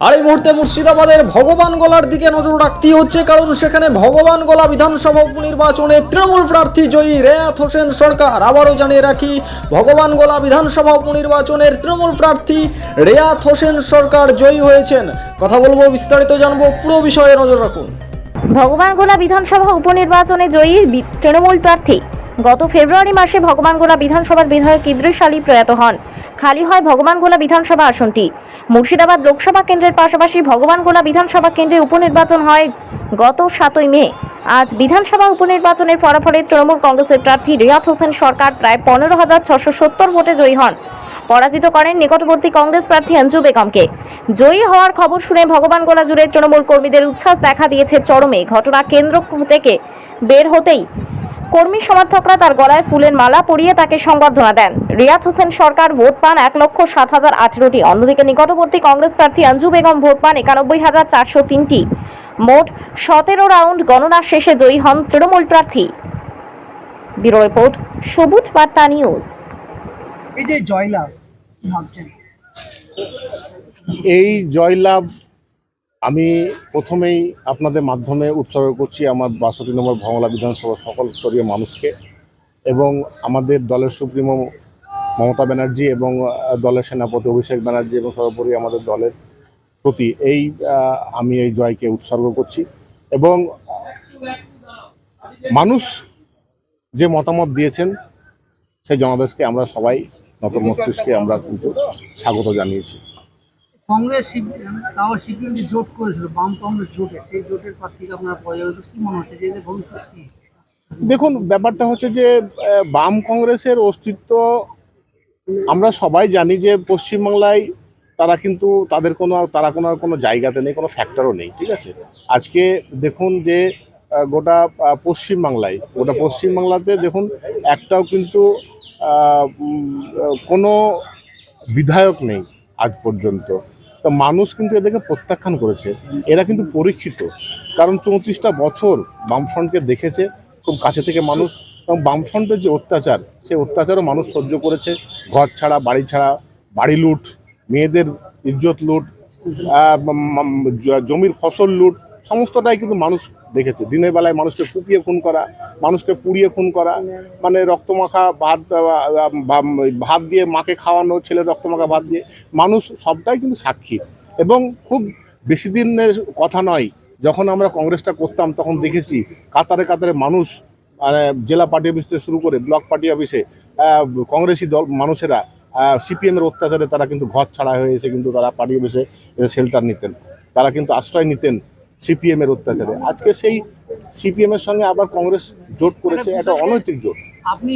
আর এই মুহূর্তে মুর্শিদাবাদের ভগবান গোলার দিকে নজর রাখতেই হচ্ছে, কারণ সেখানে ভগবান গোলা বিধানসভা উপনির্বাচনে তৃণমূল প্রার্থী জয়ী রেয়াত হোসেন সরকার। আবারও জানিয়ে রাখি, ভগবান গোলা বিধানসভা উপনির্বাচনের তৃণমূল প্রার্থী রেয়াত হোসেন সরকার জয়ী হয়েছেন। কথা বলব, বিস্তারিত জানব, পুরো বিষয়ে নজর রাখুন। ভগবানগোলা বিধানসভা উপনির্বাচনে জয়ী তৃণমূল প্রার্থী। গত ফেব্রুয়ারি মাসে ভগবানগোলা বিধানসভার বিধায়ক ইদ্রিস আলী প্রয়াত হন। খালি হয় ভগবানগোলা বিধানসভা আসনটি। মুর্শিদাবাদ লোকসভা কেন্দ্রের পাশাপাশি ভগবানগোলা বিধানসভা কেন্দ্রে উপনির্বাচন হয় গত সাতই মে। আজ বিধানসভা উপনির্বাচনের ফলাফলে তৃণমূল কংগ্রেসের প্রার্থী রিয়াত হোসেন সরকার প্রায় পনেরো হাজার ছশো সত্তর ভোটে জয়ী হন। পরাজিত করেন নিকটবর্তী কংগ্রেস প্রার্থী অঞ্জু বেগমকে। জয়ী হওয়ার খবর শুনে ভগবান গোলা জুড়ে তৃণমূল কর্মীদের উচ্ছ্বাস দেখা দিয়েছে চরমে। ঘটনা কেন্দ্র থেকে বের হতেই কর্মী সমর্থকরা তার গলায় ফুলের মালা পরিয়ে তাকে সংবর্ধনা দেন। রিয়াত হোসেন সরকার ভোট পান এক লক্ষ সাত হাজার আঠেরোটি। অন্যদিকে নিকটবর্তী কংগ্রেস প্রার্থী অঞ্জু বেগম ভোট পান একানব্বই হাজার চারশো তিনটি। মোট সতেরো রাউন্ড গণনা শেষে জয়ী হন তৃণমূল প্রার্থী। ব্যুরো রিপোর্ট সবুজ বার্তা নিউজ। এই যে জয়লাভ এই জয়লাভ আমি প্রথমেই আপনাদের মাধ্যমে উৎসর্গ করছি আমার বাষট্টি নম্বর ভংলা বিধানসভা সকল স্তরীয় মানুষকে এবং আমাদের দলের সুপ্রিমো মমতা ব্যানার্জি এবং দলের সেনাপতি অভিষেক ব্যানার্জি এবং সর্বোপরি আমাদের দলের প্রতি এই আমি এই জয়কে উৎসর্গ করছি এবং মানুষ যে মতামত দিয়েছেন সেই জনাদেশকে আমরা সবাই নত মস্তিষ্কে আমরা কিন্তু স্বাগত জানিয়েছি। কংগ্রেস তাও জোট করেছিল, বাম কংগ্রেস জোটে, সেই জোটের প্রার্থীকে কি মনে হচ্ছে যে ভবিষ্যৎ কি? দেখুন, ব্যাপারটা হচ্ছে যে বাম কংগ্রেসের অস্তিত্ব আমরা সবাই জানি যে পশ্চিমবাংলায় তারা কিন্তু তাদের কোনো তারা কোনো কোনো জায়গাতে নেই, কোনো ফ্যাক্টরও নেই, ঠিক আছে? আজকে দেখুন যে গোটা পশ্চিমবাংলায়, গোটা পশ্চিমবাংলাতে দেখুন একটাও কিন্তু কোনো বিধায়ক নেই আজ পর্যন্ত। তো মানুষ কিন্তু এদেরকে প্রত্যাখ্যান করেছে। এরা কিন্তু পরীক্ষিত। কারণ চৌত্রিশটা বছর বামফ্রন্টকে দেখেছে, খুব কাছে থেকে মানুষ। এবং বামফ্রন্টের যে অত্যাচার, সেই অত্যাচারও মানুষ সহ্য করেছে। ঘর ছাড়া, বাড়ি ছাড়া, বাড়ি লুট, মেয়েদের ইজ্জত লুট জমির ফসল লুট, সমস্তটাই কিন্তু মানুষ দেখেছে। দিনের বেলায় মানুষকে কুপিয়ে খুন করা, মানুষকে পুড়িয়ে খুন করা মানে রক্তমাখা ভাত ভাত দিয়ে মাকে খাওয়ানো, ছেলের রক্তমাখা ভাত দিয়ে, মানুষ সবটাই কিন্তু সাক্ষী। এবং খুব বেশি দিনের কথা নয়, যখন আমরা কংগ্রেসটা করতাম, তখন দেখেছি কাতারে কাতারে মানুষ মানে জেলা পার্টি অফিস থেকে শুরু করে ব্লক পার্টি অফিসে কংগ্রেসি দল, মানুষেরা সিপিএমের অত্যাচারে তারা কিন্তু ঘর ছাড়া হয়ে এসে কিন্তু তারা পার্টি অফিসে শেল্টার নিতেন। তারা কিন্তু আশ্রয় নিতেন। সিপিএমের অত্যাচারে। আজকে সেই সিপিএম এর সঙ্গে আবার কংগ্রেস জোট করেছে একটা অনৈতিক জোট। আপনি